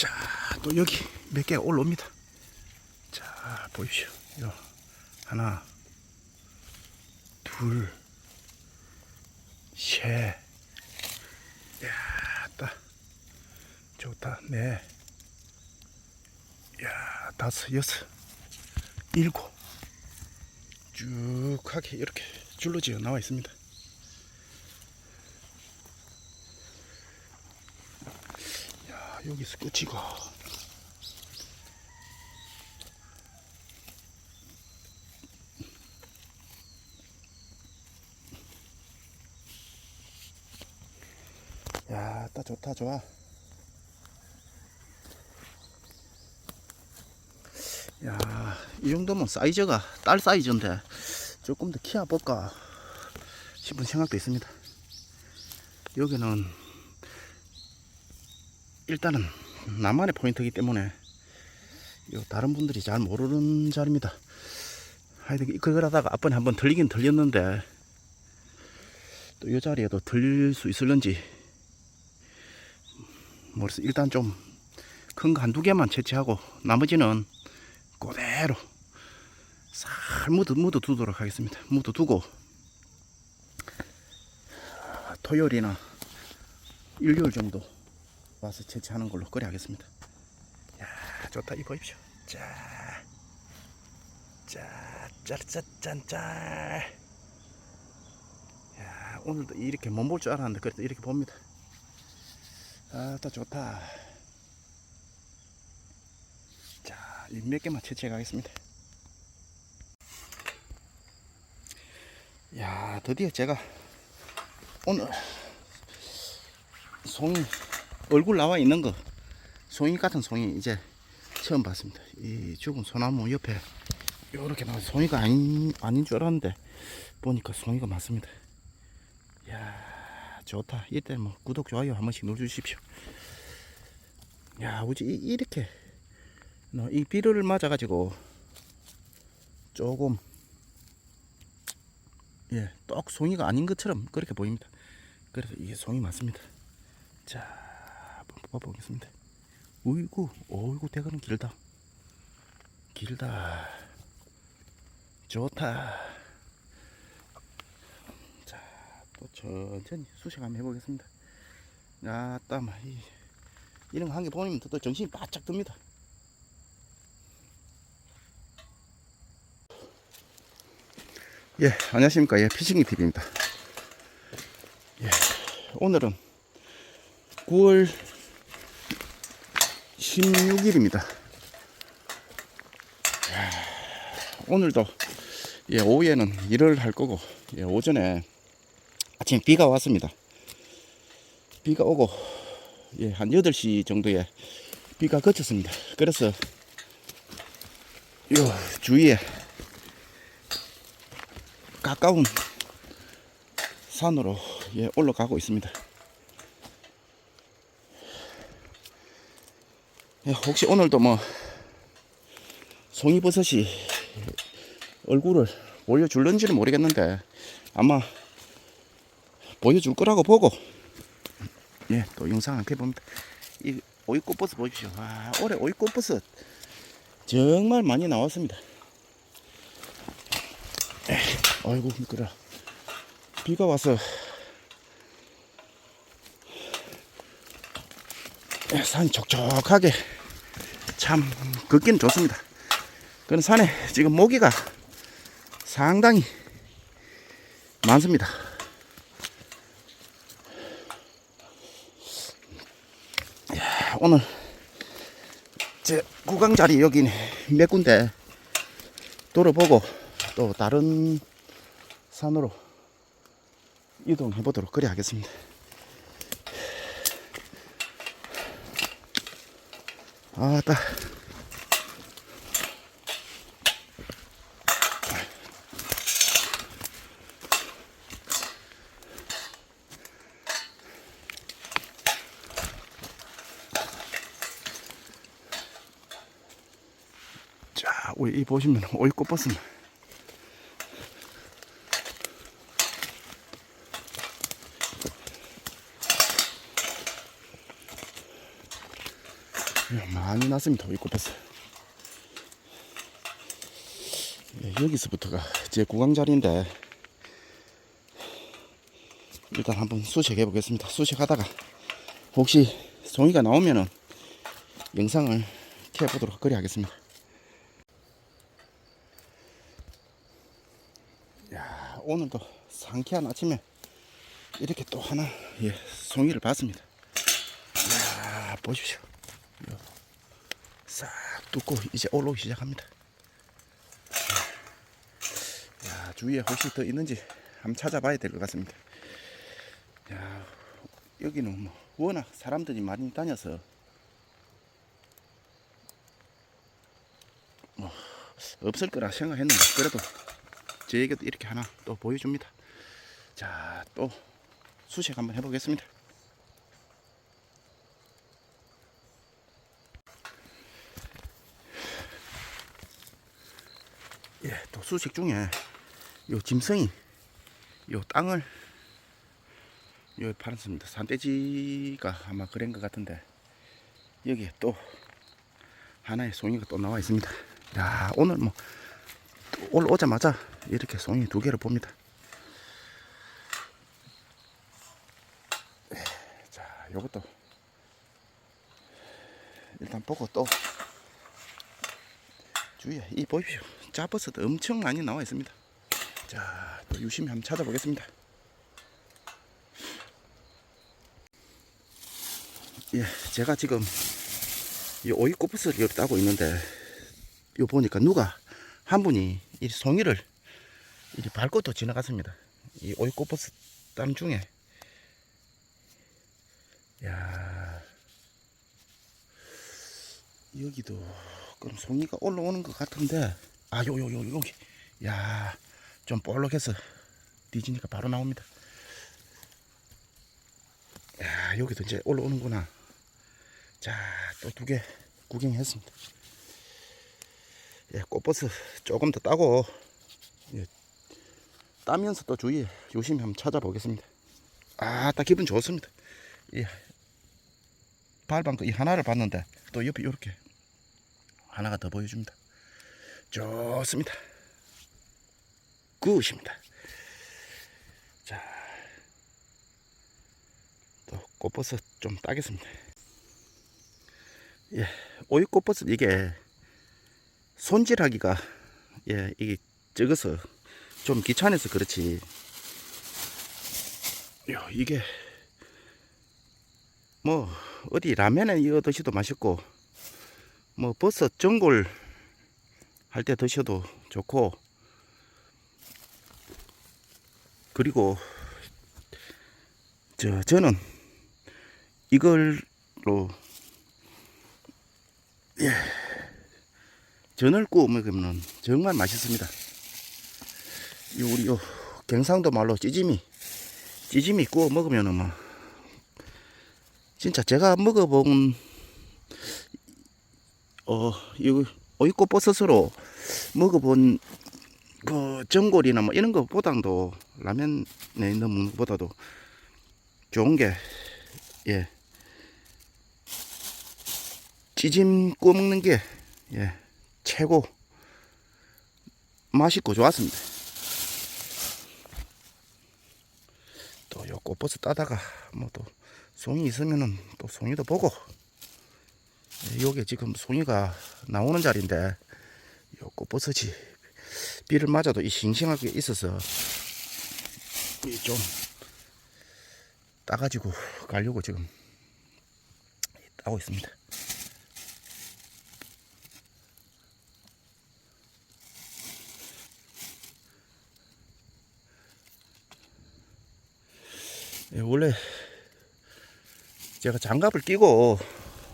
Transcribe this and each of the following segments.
자, 또 여기 몇개 올라옵니다. 자, 보십시오. 요 하나, 둘, 셋. 야, 따. 좋다. 네. 야, 다섯, 여섯, 일곱. 쭉 하게 이렇게 줄로 지어 나와 있습니다. 여기서 끝이고. 야, 따 좋다, 좋아. 야, 이 정도면 사이즈가 딸 사이즈인데 조금 더 키워 볼까 싶은 생각도 있습니다. 여기는 일단은 나만의 포인트이기 때문에 요 다른 분들이 잘 모르는 자리입니다. 하여튼 그걸 하다가 앞번에 한번 들리긴 들렸는데 또 이 자리에도 들릴 수 있을런지 모르겠어. 일단 좀 큰 거 한두 개만 채취하고 나머지는 그대로 살 묻어, 묻어 두도록 하겠습니다. 묻어 두고 토요일이나 일요일 정도 와서 채취하는 걸로 그래 하겠습니다. 야 좋다 이 보십시오. 자, 자, 짤짤짠짤. 야 오늘도 이렇게 못 볼 줄 알았는데 그래도 이렇게 봅니다. 아따 좋다. 자, 이몇 개만 채취해 가겠습니다. 야, 드디어 제가 오늘 송이 얼굴 나와 있는 거 송이 같은 송이 이제 처음 봤습니다. 이 죽은 소나무 옆에 이렇게 나와 송이가 아닌 아닌 줄 알았는데 보니까 송이가 맞습니다. 야, 좋다. 이때 뭐 구독 좋아요 한 번씩 눌러주십시오. 야, 우지 이- 이렇게 너이 비를 맞아 가지고 조금 예, 떡 송이가 아닌 것처럼 그렇게 보입니다. 그래서 이게 송이 맞습니다. 자, 뽑아보겠습니다. 우이구, 어이구, 대가는 길다. 길다. 좋다. 자, 또 천천히 수색 한번 해보겠습니다. 야, 땀, 이, 이런 거 한 개 보면 또 정신이 바짝 듭니다. 예, 안녕하십니까. 예, 피싱이 TV입니다. 예, 오늘은 9월 16일입니다. 오늘도 예, 오후에는 일을 할 거고 예, 오전에 아침 비가 왔습니다. 비가 오고 예, 한 8시 정도에 비가 그쳤습니다. 그래서 요 주위에 가까운 산으로 예, 올라가고 있습니다. 혹시 오늘도 뭐 송이버섯이 얼굴을 보여줄런지는 모르겠는데 아마 보여줄 거라고 보고 예, 또 영상 함께 봅니다. 이 오이꽃버섯 보십시오. 와, 올해 오이꽃버섯 정말 많이 나왔습니다. 아이고 미끄러. 비가 와서 예, 산이 촉촉하게 참 걷기는 좋습니다. 그런 산에 지금 모기가 상당히 많습니다. 야, 오늘 제 구강 자리 여기 몇 군데 돌아보고 또 다른 산으로 이동해 보도록 그래 하겠습니다. 아따. 자, 이 보시면 버섯 예, 많이 났습니다. 이 꽃버스. 예, 여기서부터가 제 구강 자리인데 일단 한번 수색해 보겠습니다. 수색하다가 혹시 송이가 나오면은 영상을 켜 보도록 그리 하겠습니다. 야, 오늘도 상쾌한 아침에 이렇게 또 하나 예, 송이를 봤습니다. 야, 보십시오. 싹 뚫고 이제 올라오기 시작합니다. 야, 주위에 혹시 더 있는지 한번 찾아봐야 될 것 같습니다. 야, 여기는 뭐 워낙 사람들이 많이 다녀서 뭐 없을 거라 생각했는데 그래도 저에게도 이렇게 하나 또 보여줍니다. 자, 또 수색 한번 해보겠습니다. 예, 또 수색 중에 요 짐승이 요 땅을 요 팔았습니다. 산돼지가 아마 그런 것 같은데 여기에 또 하나의 송이가 또 나와 있습니다. 야, 오늘 뭐 올라오자마자 이렇게 송이 두 개를 봅니다. 예, 자, 요것도 일단 보고 또 주위에 이 보십시오. 짜버스도 엄청 많이 나와 있습니다. 자, 또 유심히 한번 찾아보겠습니다. 예, 제가 지금 이 오이꽃버스를 여기 따고 있는데 요 보니까 누가 한 분이 이 송이를 이리 밟고 또 지나갔습니다. 이 오이꽃버스 땀 중에 야 여기도 그럼 송이가 올라오는 것 같은데 아 요 요 요 여기 야 좀 볼록해서 뒤지니까 바로 나옵니다. 야 여기도 이제 올라오는구나. 자, 또 두 개 구경했습니다. 예, 꽃버스 조금 더 따고, 예, 따면서 또 주위에 유심히 한번 찾아보겠습니다. 아, 딱 기분 좋습니다. 예, 발방 이 하나를 봤는데, 또 옆에 이렇게 하나가 더 보여줍니다. 좋습니다. 굿입니다. 자, 또 꽃버스 좀 따겠습니다. 예, 오이 꽃버섯 이게 손질하기가 예 이게 적어서 좀 귀찮아서 그렇지. 야 이게 뭐 어디 라면에 이어 드셔도 맛있고 뭐 버섯 전골 할 때 드셔도 좋고 그리고 저 저는 이걸로 예. 전을 구워 먹으면 정말 맛있습니다. 이 우리 요 경상도 말로 찌짐이 찌짐이 구워 먹으면은 뭐 진짜 제가 먹어본 어 이거 오이꽃 버섯으로 먹어본 그 전골이나 뭐 이런 것보다도 라면에 있는 것보다도 좋은 게 예. 찌짐 구워 먹는 게 예, 최고 맛있고 좋았습니다. 또 요 꽃버섯 따다가 뭐 또 송이 있으면은 또 송이도 보고 예, 요게 지금 송이가 나오는 자리인데 요 꽃버섯이 비를 맞아도 이 싱싱하게 있어서 이좀 따가지고 가려고 지금 따고 있습니다. 예, 원래 제가 장갑을 끼고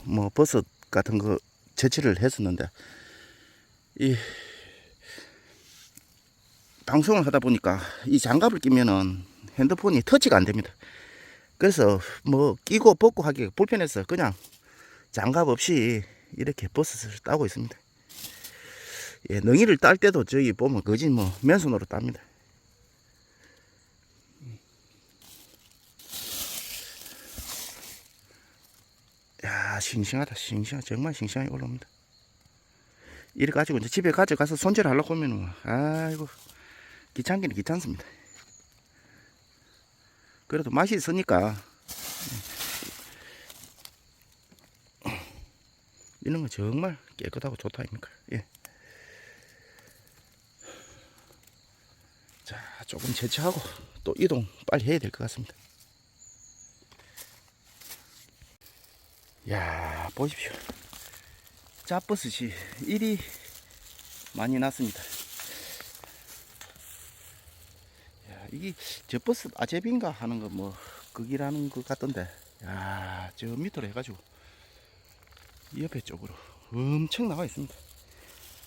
뭐 버섯 같은 거 채취를 했었는데 이 방송을 하다 보니까 이 장갑을 끼면은 핸드폰이 터치가 안 됩니다. 그래서 뭐 끼고 벗고 하기 불편해서 그냥 장갑 없이 이렇게 버섯을 따고 있습니다. 예, 능이를 딸 때도 저기 보면 거진 뭐 맨손으로 땁니다. 싱싱하다, 싱싱하, 정말 싱싱하게 올라옵니다. 이래 가지고 이제 집에 가져가서 손질하려고 하면은, 아이고, 귀찮기는 귀찮습니다. 그래도 맛이 있으니까, 이런 거 정말 깨끗하고 좋다 아닙니까? 예. 자, 조금 제치하고 또 이동 빨리 해야 될 것 같습니다. 야, 보십시오. 짜버섯이 일이 많이 났습니다. 야, 이게 저 버섯 아제비인가 하는 거뭐 거기라는 것 같던데. 야, 저 밑으로 해가지고 이 옆에 쪽으로 엄청 나와 있습니다.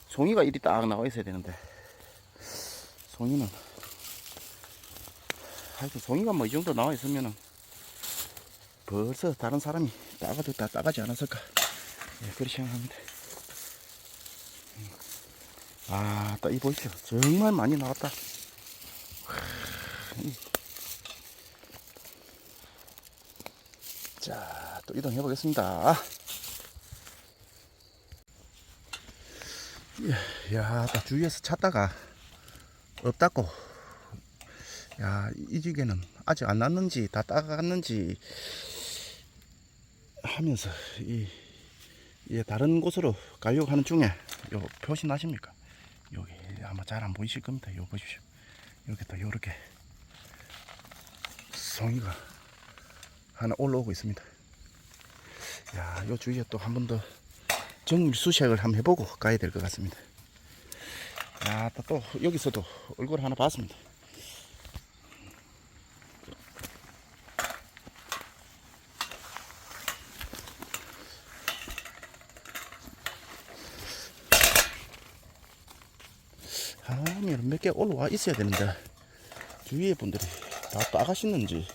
송이가 이리 딱 나와 있어야 되는데 송이는 하여튼 송이가 뭐 이 정도 나와 있으면은 벌써 다른 사람이 따가도 다 따가지 않았을까 예, 그렇게 생각합니다. 음. 아, 딱이 보십시오. 정말 많이 나왔다. 자, 또 이동해 보겠습니다. 예, 야, 딱 주위에서 찾다가 없다고. 야, 이 지게는 아직 안 났는지 다 따갔는지 하면서 이, 이 다른 곳으로 가려고 하는 중에 요 표시 나십니까? 여기 아마 잘 안 보이실 겁니다. 요 보십시오. 여기 또 요렇게 송이가 하나 올라오고 있습니다. 야, 요 주위에 또 한 번 더 정밀 수색을 한번 해보고 가야 될 것 같습니다. 야, 또, 또 여기서도 얼굴 하나 봤습니다. 개 올라와 있어야 되는데 주위에 분들이 다 따가시는지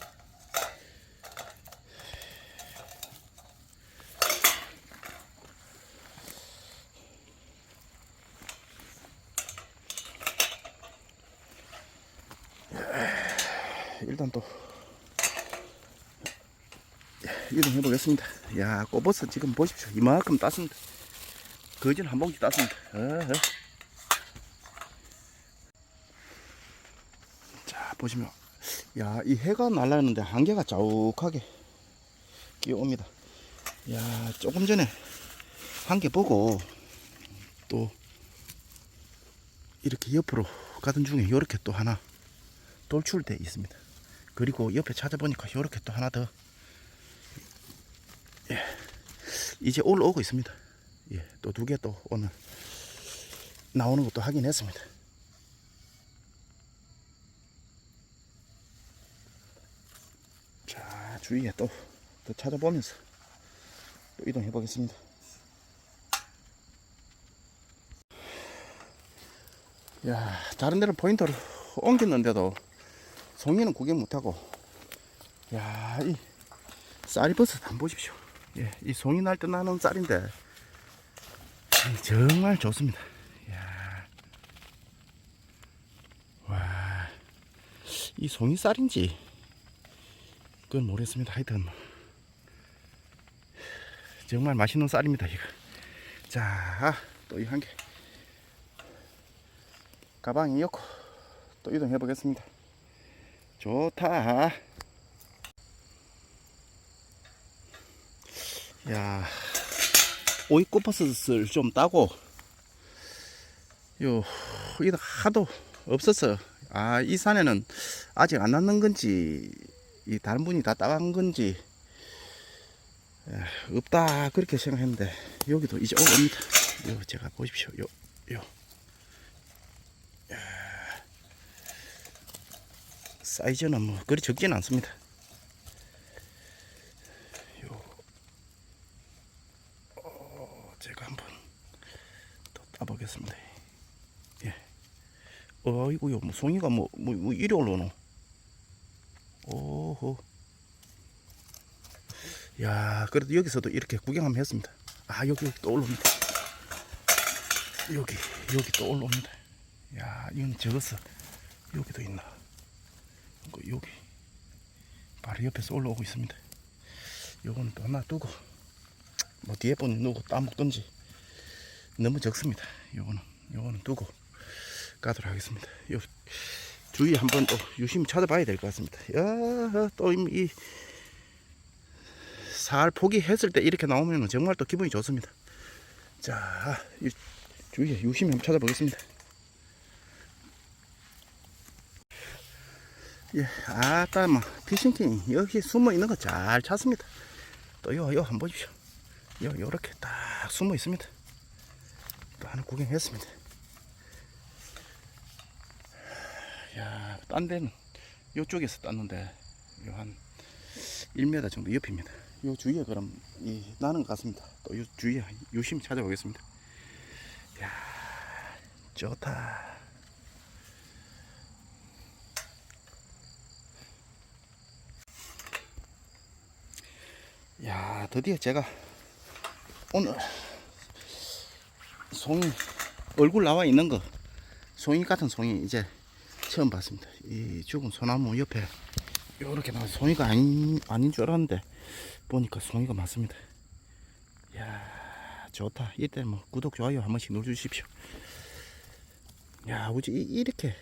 일단 또 이동해 보겠습니다. 야, 꼬버섯 지금 보십시오. 이만큼 땄습니다. 거진 한 봉지 땄습니다. 어허. 자, 보시면 야, 이 해가 날라는데 한개가 자욱하게 끼어옵니다. 야, 조금 전에 한 개 보고 또 이렇게 옆으로 가던 중에 이렇게 또 하나 돌출돼 있습니다. 그리고 옆에 찾아보니까 이렇게 또 하나 더 예, 이제 올라오고 있습니다. 예, 또 두 개 또 오늘 나오는 것도 확인했습니다. 자, 주위에 또, 또 찾아보면서 또 이동해 보겠습니다. 야, 다른 데를 포인트를 옮겼는데도 송이는 구경 못하고, 야, 이 쌀버섯 한번 보십시오. 예, 이 송이 날 때 나는 쌀인데, 이 정말 좋습니다. 야, 와, 이 송이 쌀인지, 그건 모르겠습니다. 하여튼, 뭐. 정말 맛있는 쌀입니다, 이거. 자, 또 이 한 개. 가방이었고, 또 이동해 보겠습니다. 좋다. 야, 오이 꽃버섯을 좀 따고, 요, 이거 하도 없었어. 아, 이 산에는 아직 안 났는 건지, 이 다른 분이 다 따간 건지, 에, 없다. 그렇게 생각했는데, 여기도 이제 올라옵니다. 요, 제가 보십시오. 요, 요. 사이즈는 뭐 그리 적지는 않습니다. 요, 어, 제가 한번 더 따보겠습니다. 예. 어이구 요, 뭐 송이가 뭐, 뭐, 뭐 이리 올라오노? 오호. 야, 그래도 여기서도 이렇게 구경 한번 했습니다. 아, 여기, 여기 또 올라옵니다. 여기, 여기 또 올라옵니다. 야, 이건 적었어. 여기도 있나? 그 여기 바로 옆에서 올라오고 있습니다. 요거는 또 놔두고 뭐 뒤에 분 누구 따먹든지 너무 적습니다. 요거는 요거는 두고 가도록 하겠습니다. 요 주위 한번 또 유심히 찾아봐야 될 것 같습니다. 야, 또이 살 포기했을 때 이렇게 나오면 정말 또 기분이 좋습니다. 자, 이 주위에 유심히 한번 찾아보겠습니다. 예, 아따, 뭐, 피싱킹, 여기 숨어 있는 거 잘 찾습니다. 또, 요, 요, 한번 보십시오. 요, 요렇게 딱 숨어 있습니다. 또 하나 구경했습니다. 야, 딴 데는 요쪽에서 땄는데, 요한 1m 정도 옆입니다. 요 주위에 그럼 이 나는 것 같습니다. 또 요 주위에 유심히 찾아보겠습니다. 야, 좋다. 야, 드디어 제가 오늘 송이 얼굴 나와 있는 거 송이 같은 송이 이제 처음 봤습니다. 이 죽은 소나무 옆에 이렇게 나와 송이가 아닌 아닌 줄 알았는데 보니까 송이가 맞습니다. 야, 좋다. 이때 뭐 구독 좋아요 한 번씩 눌러주십시오. 야, 우지 이- 이렇게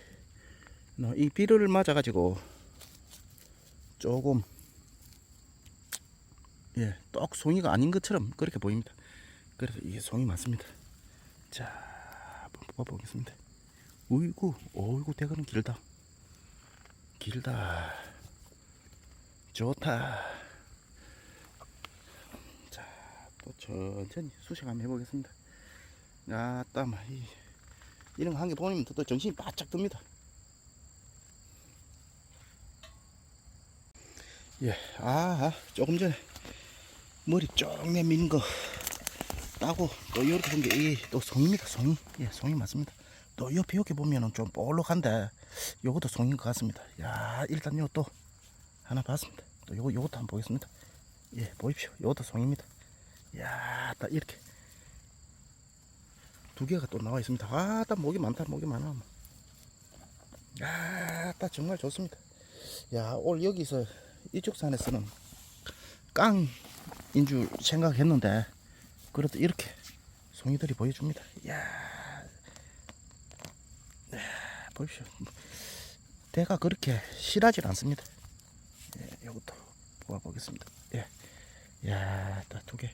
너이 비를 맞아가지고 조금 예, 떡 송이가 아닌 것처럼 그렇게 보입니다. 그래서 이게 송이 맞습니다. 자, 한번 뽑아보겠습니다. 우이구, 어이구, 대가는 길다. 길다. 좋다. 자, 또 천천히 수색 한번 해보겠습니다. 야, 땀, 이, 이런 거 한 개 보면 또, 또 정신이 바짝 듭니다. 예, 아, 아, 조금 전에 머리 쭉 내민 거 따고 또 이렇게 본게또 송입니다 송이 예 송이 맞습니다 또 옆에 이렇게 보면은 좀 볼록한데 요것도 송인 것 같습니다. 야 일단 요 또 하나 봤습니다. 또 요거 요것도 한번 보겠습니다. 예 보십시오. 요것도 송입니다. 야딱 이렇게. 두 개가 또 나와 있습니다. 아딱 목이 많다 목이 많아. 야딱 정말 좋습니다. 야 오늘 여기서 이쪽 산에서는 깡인 줄 생각했는데 그래도 이렇게 송이들이 보여줍니다. 이야, 보십시오. 대가 그렇게 실하진 않습니다. 예, 이것도 보아보겠습니다. 예, 야, 딱두 개.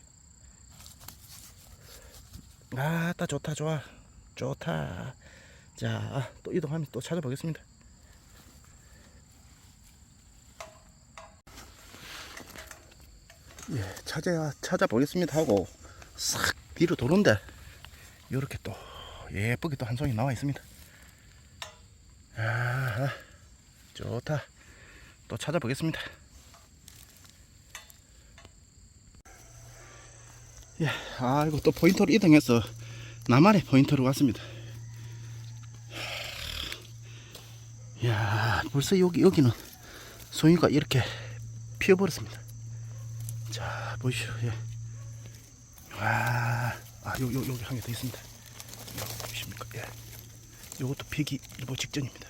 아, 딱 좋다, 좋아, 좋다. 자, 또 이동하면 또 찾아보겠습니다. 예, 찾아 찾아보겠습니다 하고 싹 뒤로 도는데 이렇게 또 예쁘게 또 한 송이 나와 있습니다. 아, 좋다. 또 찾아보겠습니다. 예, 아이고 또 포인트로 이동해서 나만의 포인트로 왔습니다. 야, 벌써 여기 여기는 송이가 이렇게 피어버렸습니다. 자, 보시오. 예. 와, 아, 요, 요, 여기 한 개 더 있습니다. 요, 보십니까? 예. 요것도 피기 일보 직전입니다.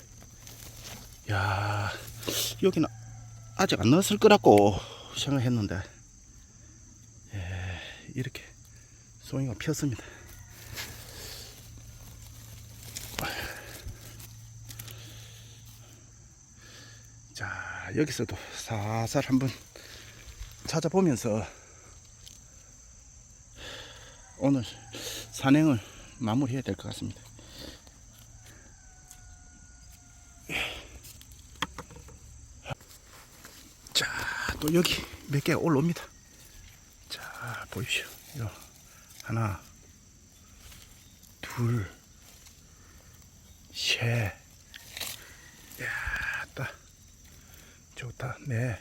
야, 여기는 아직 안 넣었을 거라고 생각했는데, 예, 이렇게 송이가 피었습니다. 자, 여기서도 살살 한번 찾아보면서 오늘 산행을 마무리해야 될 것 같습니다. 자, 또 여기 몇 개 올라옵니다. 자, 보십시오. 요 하나, 둘, 셋, 야, 따, 좋다, 네.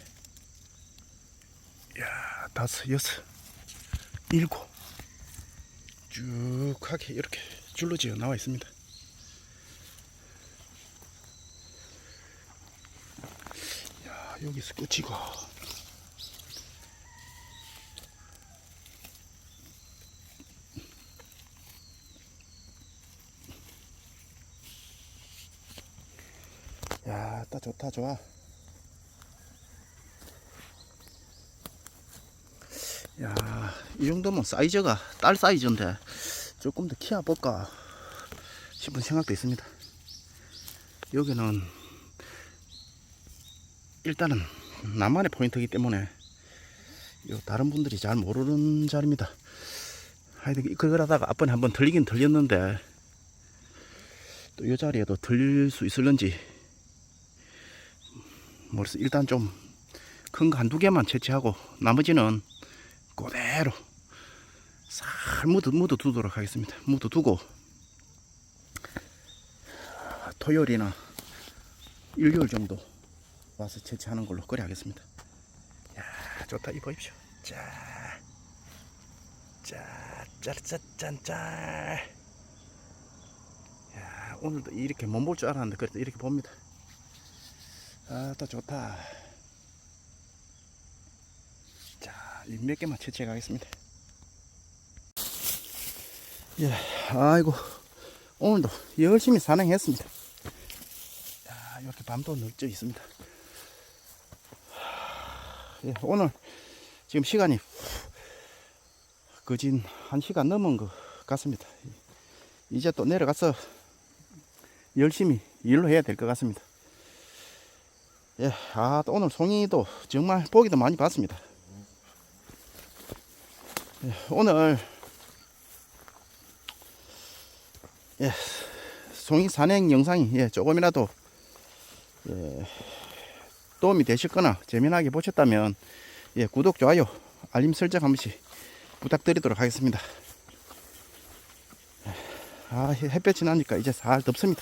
야, 다섯, 여섯, 일곱. 쭉 하게 이렇게 줄러지어 나와 있습니다. 야, 여기서 끝이고. 야, 따 좋다, 좋아. 야, 이이 정도면 사이즈가 딸 사이즈인데 조금 더 키워 볼까 싶은 생각도 있습니다. 여기는 일단은 나만의 포인트이기 때문에 요 다른 분들이 잘 모르는 자리입니다. 하여튼 그걸 하다가 앞번에 한번 들리긴 들렸는데 또 이 자리에도 들릴 수 있을런지 모르겠어 일단 좀 큰 거 한두 개만 채취하고 나머지는 그대로 살 묻어 묻어 두도록 하겠습니다. 묻어 두고 토요일이나 일요일 정도 와서 채취하는 걸로 그래 하겠습니다. 야 좋다 이 보십시오. 자, 자, 짤짤짠짤. 야 오늘도 이렇게 못 볼 줄 알았는데 그래도 이렇게 봅니다. 아 또 좋다. 자, 이몇 개만 채취해 가겠습니다. 예, 아이고, 오늘도 열심히 산행했습니다. 야, 이렇게 밤도 널져 있습니다. 예, 오늘 지금 시간이 거진 한 시간 넘은 것 같습니다. 이제 또 내려가서 열심히 일로 해야 될 것 같습니다. 예, 아, 또 오늘 송이도 정말 보기도 많이 봤습니다. 예, 오늘 예, 송이 산행 영상이 예, 조금이라도 예, 도움이 되셨거나 재미나게 보셨다면 예, 구독, 좋아요, 알림 설정 한 번씩 부탁드리도록 하겠습니다. 아, 햇볕이 나니까 이제 살 덥습니다.